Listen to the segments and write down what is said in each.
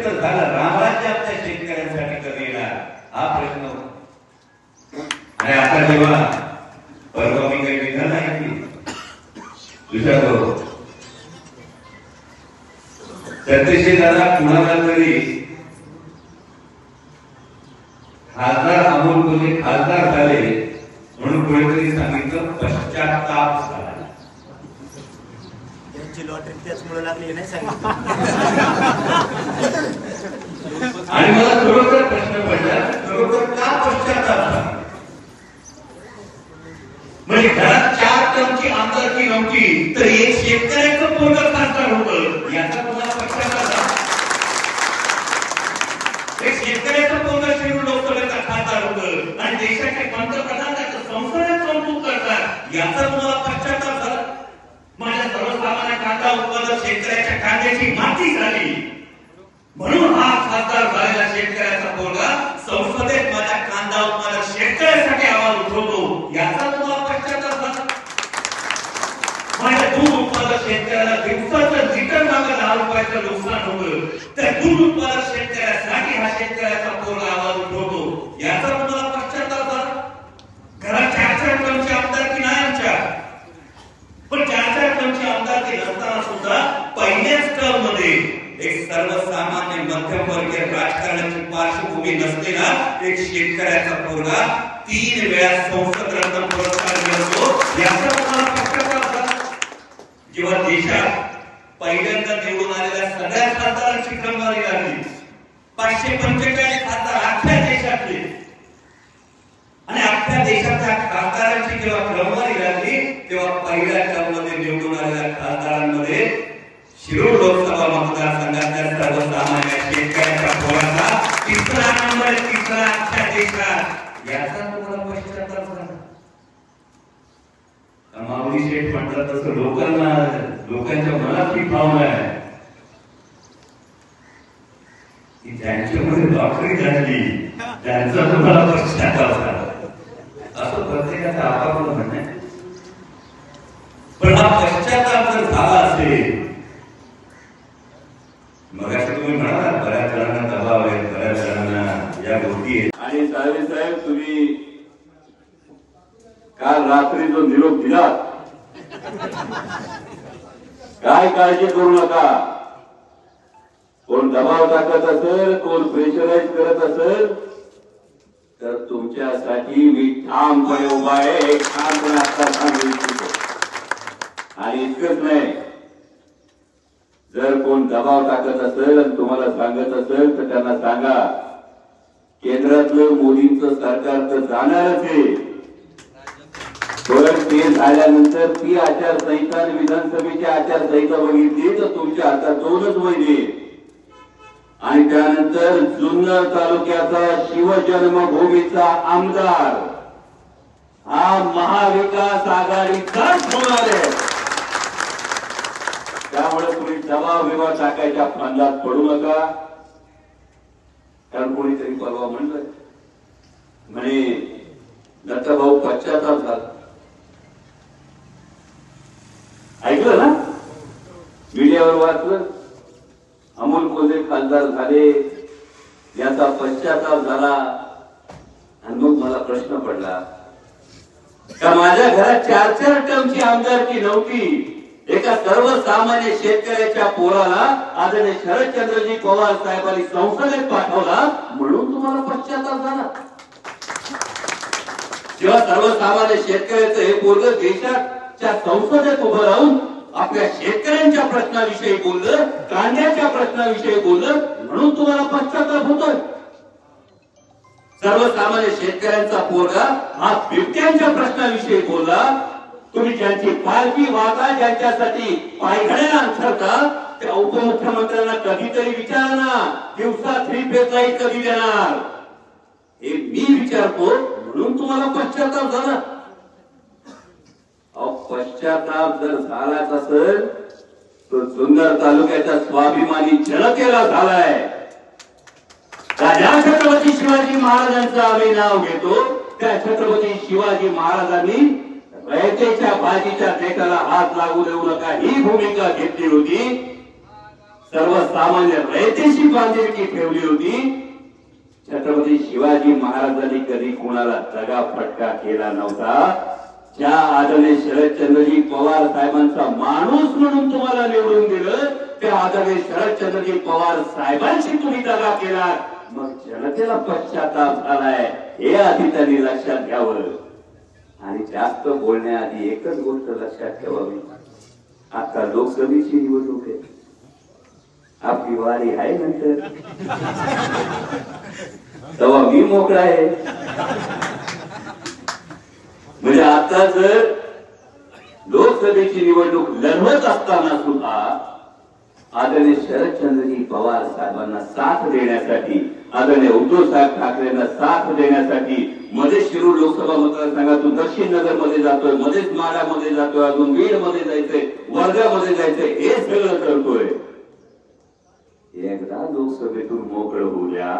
प्रश्न तर झाला. रामराज्य आपल्या शेतकऱ्यांसाठी कधी येणार. हा प्रश्न आणि आता जेव्हा परवा मी काही निघाला नाही विचारतो सत्यशी दादा कुणाला तरी खासदार अमोल कोल्हे खासदार झाले म्हणून कोणीतरी सांगितलं पश्चाताप झाला. त्यांची लॉटरी त्याचमुळे लागली नाही सांगितलं. आणि मला खरोखर प्रश्न पडला खरोखर का पश्चाताप म्हणजे घरात चार टनची आमदारकी नव्हती तर एक शेतकऱ्याचं पोरग खासदार होतं याचा तुम्हाला पश्चाताप झाला एक शेतकऱ्याचं पोरग शिरूर लोकसभेचा खासदार होतं आणि देशाचे पंतप्रधान त्याचं संसदेत कौतुक करतात याचा तुम्हाला पश्चाताप झाला माझ्या सर्वसामान्य कांदा उत्पादक शेतकऱ्याच्या माती झाली. म्हणून हा खासदार झालेला शेतकऱ्याचा पोरगा संसदेत माझ्या कांदा उत्पादक शेतकऱ्यासाठी आवाज उठवतो याचा तुम्हाला पश्चाताप झाला माझ्या दूध उत्पादक शेतकऱ्याला दिवसाचं जिटर मागं दहा रुपयाचं नुकसान होतं. त्या दूध उत्पादक शेतकऱ्यासाठी हा शेतकऱ्याचा पोरगा आवाज उठवतो याचा तुम्हाला पश्चाताप झाला घरात चार चार टनची आमदारकी नाही आमच्या पण चार चार टनची आमदारकी नसताना सुद्धा पहिल्याच टर्ममध्ये एक सर्वसामान्य मध्यमवर्गीय राजकारणाची पार्श्वभूमी नसलेला एक शेतकऱ्याचा पोरगा तीन वेळा संसद रत्न पुरस्कार मिळतो. याचा तुम्हाला पश्चाताप जेव्हा देशात पहिल्यांदा निवडून आलेल्या सगळ्या खासदारांची क्रमवारी लागली. पाचशे पंचेचाळीस खासदार अख्ख्या देशातले. आणि अख्ख्या देशाच्या खासदारांची जेव्हा क्रमवारी लागली तेव्हा पहिल्या टर्ममध्ये निवडून आलेल्या खासदारांमध्ये शिरूर लोकसभा आहे का याचा तुम्हाला पश्चाताप झाला माऊली शेठ म्हटलं तसं लोकांना लोकांच्या मनात ही भावना आहे. की त्यांच्यामध्ये नोकरी झाली त्यांचा तुम्हाला पश्चाताप झाला असं प्रत्येकाचं आपापलं म्हणणं आहे. पण हा पश्चाताप जर झाला असेल मग असं तुम्ही म्हणाला बऱ्याच जणांना दबाव आहे बऱ्याच जणांना या गोष्टी आहेत आणि साहेब साहेब तुम्ही काल रात्री जो निरोप दिला काय काळजी करू नका. कोण दबाव टाकत असेल कोण प्रेशराईज करत असेल तर तुमच्यासाठी मी ठामपणे उभा आहे ठामपणे आता सांगू इच्छितो आणि इतकंच नाही. जर कोण दबाव टाकत असेल आणि तुम्हाला सांगत असेल तर त्यांना सांगा केंद्रातलं मोदींचं सरकार तर जाणारच आहे. पण ते झाल्यानंतर ती आचारसंहिता आणि विधानसभेची आचारसंहिता बघितली तर तुमच्या हातात दोनच महिने आणि त्यानंतर जुन्नर तालुक्याचा शिवजन्मभूमीचा आमदार हा महाविकास आघाडीचाच होणार आहे. त्यामुळे तुम्ही दबाव विवाह टाकायच्या फंदात पडू नका. कारण कोणीतरी परवा म्हणलं म्हणे दत्तभाऊ पश्चाताप झाला ऐकलं ना मीडियावर वाचलं. अमोल कोल्हे खासदार झाले. याचा पश्चाताप झाला. आणि मग मला प्रश्न पडला. का माझ्या घरात चार चार टर्मची आमदारकी नव्हती? एका सर्वसामान्य शेतकऱ्याच्या पोराला आदरणीय शरदचंद्रजी पवार साहेबांनी संसदेत पाठवला म्हणून तुम्हाला पश्चाताप झाला. जेव्हा सर्वसामान्य शेतकऱ्याचं हे पोरग देशाच्या संसदेत उभं राहून आपल्या शेतकऱ्यांच्या प्रश्नाविषयी बोललं कांद्याच्या प्रश्नाविषयी बोललं म्हणून तुम्हाला पश्चाताप होतोय. सर्वसामान्य शेतकऱ्यांचा पोरगा हा बिबट्यांच्या प्रश्नाविषयी बोलला तुम्ही ज्यांची पालखी वागा ज्यांच्यासाठी पायघड्या अंतरता त्या उपमुख्यमंत्र्यांना कधीतरी विचारा ना दिवसा थ्री फेज लाइट कधी देणार? हे मी विचारतो म्हणून तुम्हाला पश्चाताप झाला. पश्चाताप जर झालाच असेल तर जुन्नर तालुक्याच्या स्वाभिमानी जनतेला झालाय. राजा छत्रपती शिवाजी महाराजांचं आम्ही नाव घेतो. त्या छत्रपती शिवाजी महाराजांनी रयतेच्या भाजीच्या देठाला हात लागू देऊ नका ही भूमिका घेतली होती. सर्वसामान्य रयतेशी बांधिलकी ठेवली होती. छत्रपती शिवाजी महाराजांनी कधी कोणाला दगा फटका केला नव्हता? ज्या आदरणीय शरदचंद्रजी पवार साहेबांचा माणूस म्हणून तुम्हाला निवडून दिलं त्या आदरणीय शरदचंद्रजी पवार साहेबांशी तुम्ही दगा केला मग जनतेला पश्चाताप झालाय हे आधी त्यांनी लक्षात घ्यावं. आणि जास्त बोलण्याआधी एकच गोष्ट लक्षात ठेवावी. आता लोकसभेची निवडणूक आहे. आपली वारी आहे नंतर. तेव्हा मी मोकळा आहे. आता जर लोकसभेची निवडणूक लढवत असताना सुद्धा आदरणीय शरदचंद्रजी पवार साहेबांना साथ देण्यासाठी आदरणीय उद्धव साहेब ठाकरेंना साथ देण्यासाठी मध्ये शिरूर लोकसभा मतदारसंघातून दक्षिण नगरमध्ये जातोय मध्येच माडामध्ये जातोय अजून बीडमध्ये जायचंय वर्ध्यामध्ये जायचंय हे सगळं करतोय. एकदा लोकसभेतून मोकळं होऊ द्या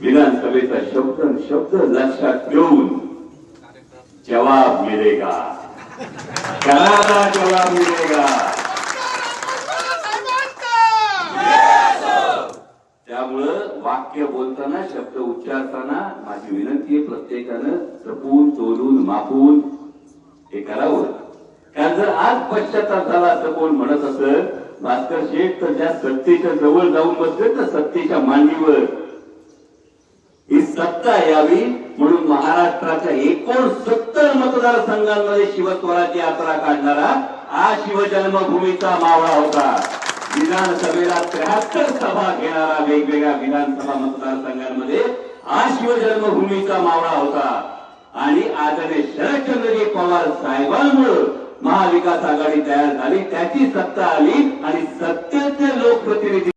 विधानसभेचा शब्द शब्द लक्षात ठेवून जवाब मिळेगा करारा जवाब मिलेगा। त्यामुळं वाक्य बोलताना शब्द उच्चारताना माझी विनंती आहे प्रत्येकानं जपून चोलून मापून हे करावं. कारण जर आज पश्चाताप झाला असं कोण म्हणत असत भास्कर शेठ तर ज्या सत्तेच्या जवळ जाऊन बसले तर सत्तेच्या मांडीवर ही सत्ता यावी म्हणून महाराष्ट्राच्या एकूण सत्तर मतदारसंघांमध्ये शिवस्वराची यात्रा काढणारा हा शिवजन्मभूमीचा मावळा होता. विधानसभेला त्र्याहत्तर सभा घेणारा वेगवेगळ्या विधानसभा मतदारसंघांमध्ये हा शिवजन्मभूमीचा मावळा होता. आणि आदरणीय शरदचंद्रजी पवार साहेबांमुळे महाविकास आघाडी तयार झाली. त्याची सत्ता आली आणि सत्तेचे लोकप्रतिनिधी